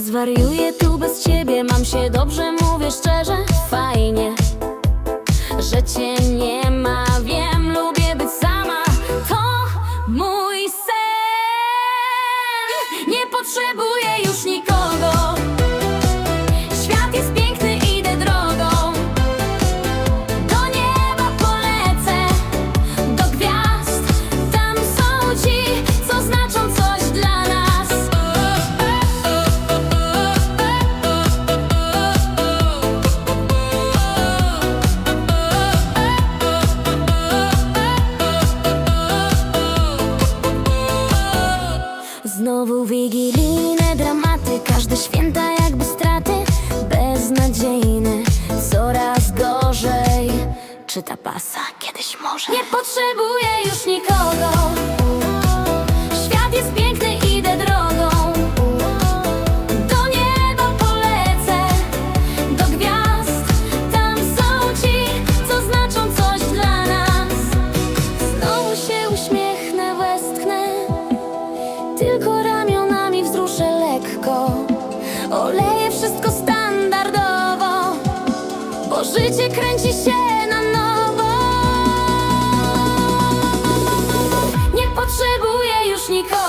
zwariuję tu bez ciebie Mam się dobrze, mówię szczerze Fajnie, że cię nie ma. Wiem, lubię być sama To mój sen. Nie potrzebuję już nikogo Znowu wigilijne dramaty Każde święta jakby straty. Beznadziejne Coraz gorzej. Czy ta pasa kiedyś może? Nie potrzebuję już nikogo. Świat jest piękny, idę drogą. Do nieba polecę Do gwiazd. Tam są ci, co znaczą coś dla nas. Znowu się uśmiechnę, westchnę. Tylko wzruszę lekko Oleję wszystko standardowo Bo życie kręci się na nowo. Nie potrzebuję już nikogo.